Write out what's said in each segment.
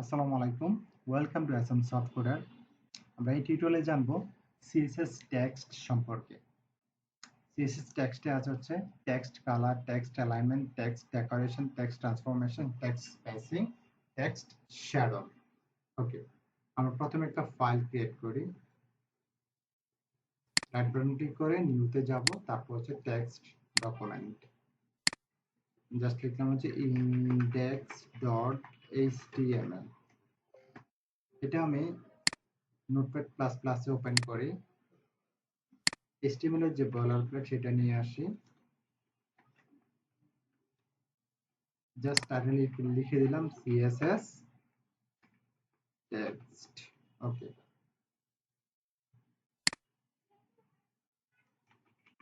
আসসালামু আলাইকুম। Welcome to awesome soft coder আমরা এই টিউটোরিয়ালে জানব সিএসএস টেক্সট সম্পর্কে। সিএসএস টেক্সটে আছে হচ্ছে text colour text alignment text decoration text transformation text spacing text shadow okay আমরা প্রথমে একটা ফাইল ক্রিয়েট করি। রাইট বাটন ক্লিক করে নিউতে যাব, তারপর হচ্ছে টেক্সট ডকুমেন্ট জাস্ট লিখলাম হচ্ছে ইন্ডেক্স ডট এইচটিএমএল এটা আমি নোটপ্যাড প্লাস প্লাসে ওপেন করি। এইচটিএমএল এর যে বলার প্লেট সেটা নিয়ে আসি। জাস্ট টাইটেল লিখে দিলাম CSS text okay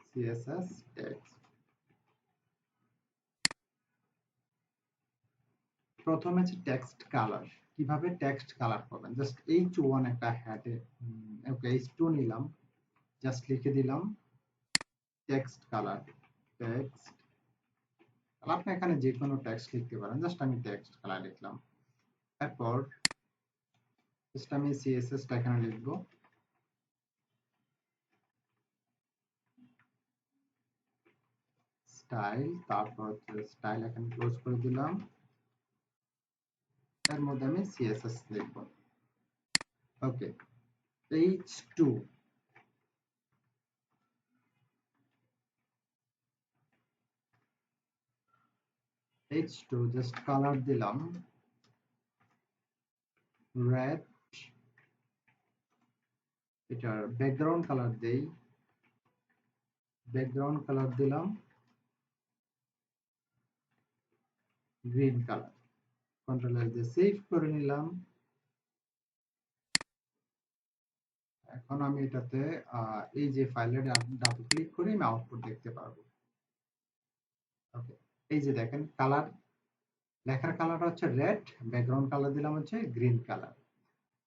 CSS text প্রথমে হচ্ছে টেক্সট কালার কীভাবে টেক্সট কালার করবেন? জাস্ট এইচ ওয়ান একটা হ্যাডে ওকে এইচ টু নিলাম। জাস্ট লিখে দিলাম টেক্সট কালার টেক্সট আপনি এখানে যে কোনো টেক্সট লিখতে পারেন। জাস্ট আমি টেক্সট কালার লিখলাম। তারপর জাস্ট আমি সিএসএস টা এখানে লিখব। স্টাইল তারপর স্টাইল এখানে ক্লোজ করে দিলাম। এর মধ্যে আমি সিএসএস লিখব। Okay H two H two just দিলাম। রেড এটার ব্যাকগ্রাউন্ড কালার দেই। ব্যাকগ্রাউন্ড কালার দিলাম। গ্রিন কালার কন্ট্রোল এস দিয়ে সেভ করে নিলাম। এখন আমি এটাতে এই যে ফাইলে ডাবল ক্লিক করে আমি আউটপুট দেখতে পারব। ওকে এই যে দেখেন কালার লেখার কালারটা হচ্ছে রেড ব্যাকগ্রাউন্ড কালার দিলাম হচ্ছে গ্রিন কালার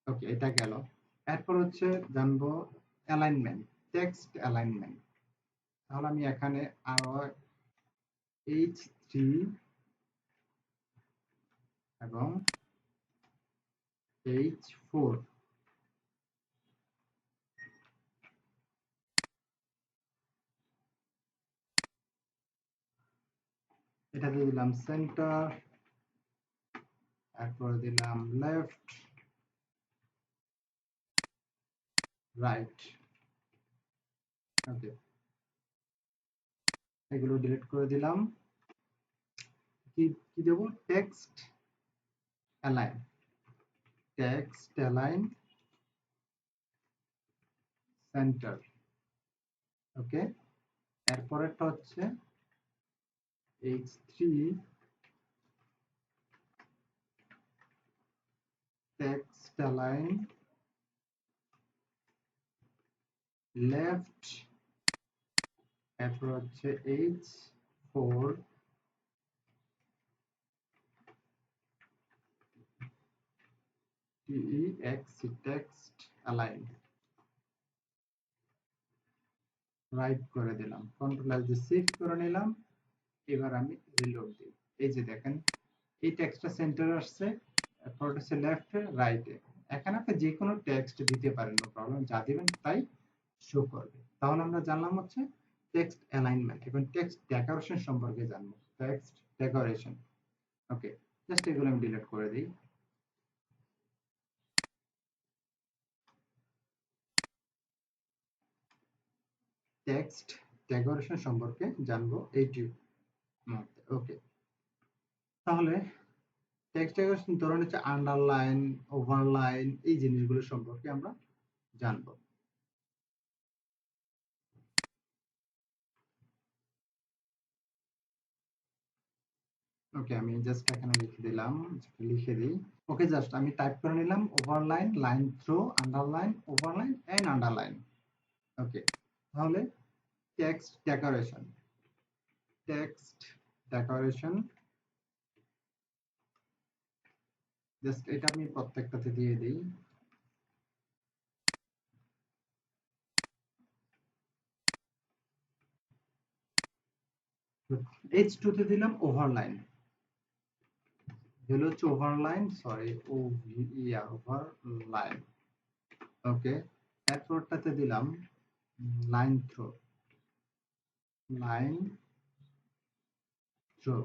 ওকে এটা গেল। এরপর হচ্ছে জানব অ্যালাইনমেন্ট টেক্সট অ্যালাইনমেন্ট তাহলে আমি এখানে আরও এইচ থ্রি এবং এইচ ফোর এটাতে দিলাম সেন্টার এরপরে দিলাম লেফট রাইট ওকে এগুলো ডিলিট করে দিলাম। কি কি দেব? Text align text align center ওকে এরপরেরটা হচ্ছে h3 text align left এরপর হচ্ছে h4 text text, align. Right করে দিলাম। করে নিলাম। এবার আমি দিই। এই যে দেখেন, এই টেক্সটটা আসছে আপনি যে কোনো টেক্সট দিতে পারেন নো প্রবলেম যা দিবেন তাই শো করবে। তাহলে আমরা জানলাম হচ্ছে টেক্সট অ্যালাইনমেন্ট এবং টেক্সট ডেকোরেশন সম্পর্কে জানব। টেক্সট ডেকোরেশন ওকে জাস্ট এগুলো আমি ডিলিট করে দিই। টেক্সট ডেকোরেশন সম্পর্কে জানব এইটি। ওকে। তাহলে টেক্সট ডেকোরেশন ধরুন হচ্ছে আন্ডারলাইন, ওভারলাইন এই জিনিসগুলো সম্পর্কে আমরা জানব। ওকে, আমি জাস্ট এখানে লিখে দিলাম লিখে দিই। ওকে জাস্ট আমি টাইপ করে নিলাম, overline line through underline, overline and underline. Okay. তাহলে text decoration text decoration just এটা আমি প্রত্যেকটাতে দিয়ে দিই। এইচ টু তে দিলাম ওভারলাইন হলো হচ্ছে overline sorry O V, yeah over line okay এরপরটাতে দিলাম লাইন থ্রো লাইন থ্রো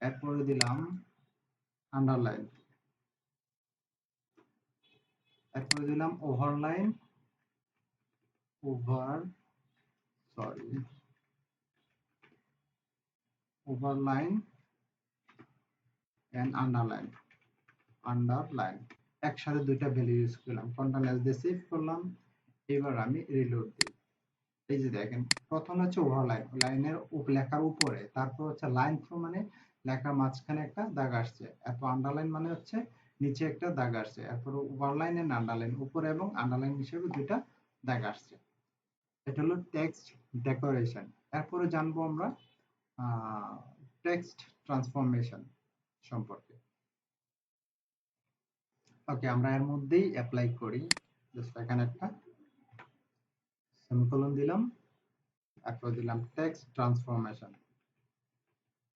এরপরে দিলাম আন্ডারলাইন এরপরে দিলাম overline over sorry overline and underline underline একসাথে দুইটা ভ্যালু ইউজ করলাম। কন্ট্রোল এস দিয়ে সেভ করলাম। এবার আমি রিলোড দিই। এই যে দেখেন, প্রথম হচ্ছে ওভারলাইন লাইনের লেখার উপরে, তারপর হচ্ছে লাইন থ্রু মানে লেখার মাঝখানে একটা দাগ আসছে। এরপর আন্ডারলাইন মানে হচ্ছে নিচে একটা দাগ আসছে। এরপর ওভারলাইন এন্ড আন্ডারলাইন উপরে এবং আন্ডারলাইন হিসেবে দুইটা দাগ আসছে। এটা হলো টেক্সট ডেকোরেশন এরপরে জানব আমরা টেক্সট ট্রান্সফরমেশন সম্পর্কে। ওকে আমরা এর মধ্যেই অ্যাপ্লাই করি। জাস্ট এখানে একটা সেমিকোলন দিলাম, এরপর দিলাম টেক্সট ট্রান্সফরমেশন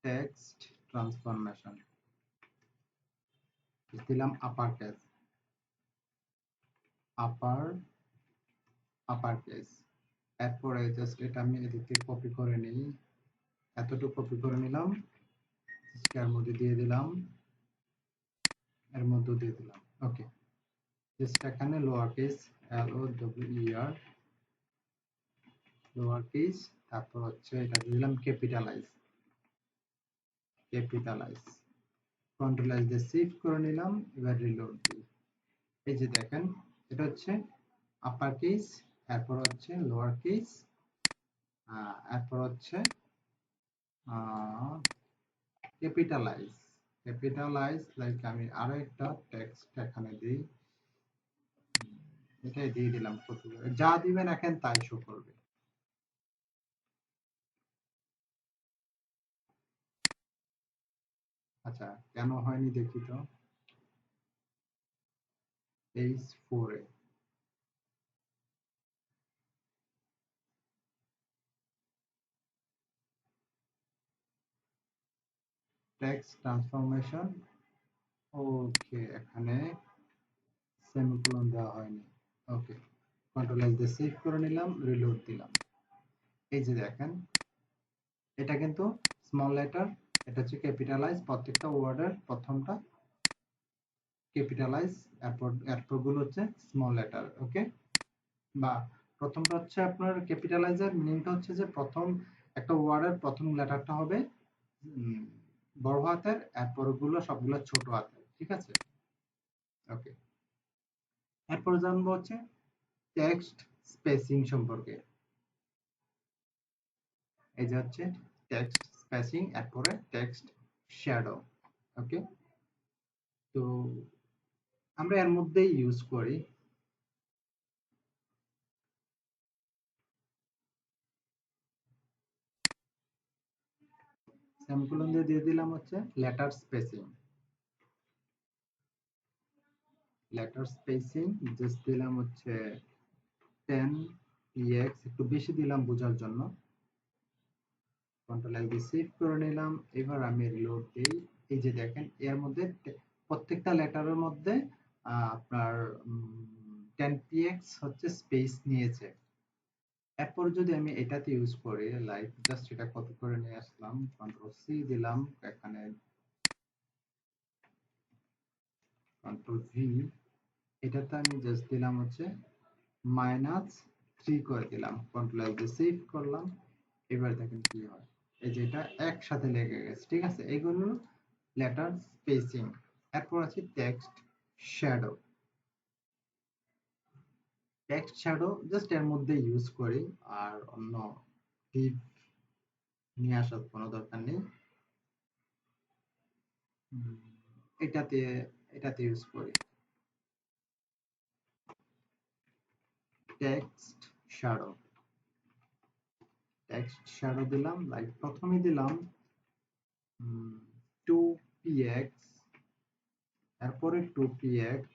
টেক্সট ট্রান্সফরমেশন দিলাম upper case upper upper case এরপরে জাস্ট এটা আমি এদিকে কপি করে নিই, এতটুকু কপি করে নিলাম এর মধ্যে দিয়ে দিলাম, এর মধ্যে দিয়ে দিলাম ওকে জাস্ট এখানে lower case L O W R lower case তারপর হচ্ছে এটা দিলাম ক্যাপিটালাইজ ক্যাপিটালাইজ কন্ট্রোল দিয়ে সেভ করে নিলাম, এবার রিলোড দিই। এই যে দেখেন, এটা হচ্ছে আপার কেস এরপর হচ্ছে লোয়ার কেস এরপর হচ্ছে ক্যাপিটালাইজ ক্যাপিটালাইজ লাইক আমি আরও একটা টেক্সট এখানে দিই। এটাই দিয়ে দিলাম করে যা দিবেন এখন তাই শো করবে। আচ্ছা কেন হয়নি দেখি তো। পেজ ফোরে টেক্সট ট্রান্সফরমেশন ওকে এখানে সেমিকোলন দেওয়া হয়নি। ওকে কন্ট্রোল এস দিয়ে সেভ করে নিলাম রিলোড দিলাম। এই যে দেখেন, এটা কিন্তু স্মল লেটার এটা হচ্ছে ক্যাপিটালাইজ প্রত্যেকটা ওয়ার্ডের প্রথমটা ক্যাপিটালাইজ এরপর এরপরগুলো হচ্ছে স্মল লেটার ওকে বা প্রথমটা হচ্ছে আপনার ক্যাপিটালাইজের মিনিংটা হচ্ছে যে প্রথম একটা ওয়ার্ডের প্রথম লেটারটা হবে বড় হাতের এরপরগুলো সবগুলো ছোট হাতের, ঠিক আছে? ওকে এরপর জানব হচ্ছে টেক্সট স্পেসিং সম্পর্কে। এই যে হচ্ছে টেক্সট স্পেসিং এরপরে টেক্সট শ্যাডো ওকে তো আমরা এর মধ্যেই ইউজ করি। সেমিকোলন দিয়ে দিয়ে দিলাম হচ্ছে letter spacing letter spacing just দিলাম হচ্ছে 10 px একটু বেশি দিলাম বোঝার জন্য। কন্ট্রোল দিয়ে সেভ করে নিলাম। এবার আমি রিলোড দেই। এই যে দেখেন, এর মধ্যে প্রত্যেকটা লেটারের মধ্যে আপনার 10 px হচ্ছে স্পেস নিয়েছে। এরপর যদি আমি এটাতে ইউজ করি লাইক জাস্ট এটা কপি করে নিয়ে আসলাম কন্ট্রোল সি দিলাম, এখানে কন্ট্রোল ভি এটাতে আমি জাস্ট দিলাম হচ্ছে মাইনাস থ্রি করে দিলাম। কন্ট্রোল দিয়ে সেভ করলাম। এবার দেখেন কি হয়। এই যে এটা একসাথে লেগে গেছে, ঠিক আছে? এইগুলো লেটার স্পেসিং এরপর আছে text shadow text shadow just এর মধ্যে ইউজ করি, আর অন্য টিপ নিয়ে আসার কোনো দরকার নেই। এটাতে এটাতে ইউজ করি। টেক্সট শ্যাডো টেক্সট শ্যাডো দিলাম লাইক প্রথমে দিলাম টু পিএক্স এরপরে টু পিএক্স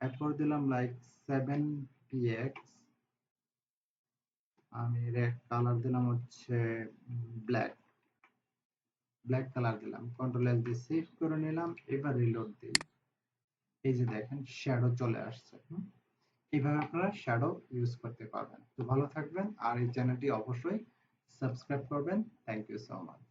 এরপর দিলাম লাইক সেভেন পিএক্স আমি রেড কালার দিলাম হচ্ছে ব্ল্যাক ব্ল্যাক কালার দিলাম কন্ট্রোল এস দিয়ে সেভ করে নিলাম, এবার রিলোড দিই, এই যে দেখেন শ্যাডো চলে আসছে, হুম? এইভাবে আপনারা শ্যাডো ইউজ করতে পারবেন। তো ভালো থাকবেন আর এই চ্যানেলটি অবশ্যই সাবস্ক্রাইব করবেন। Thank you so much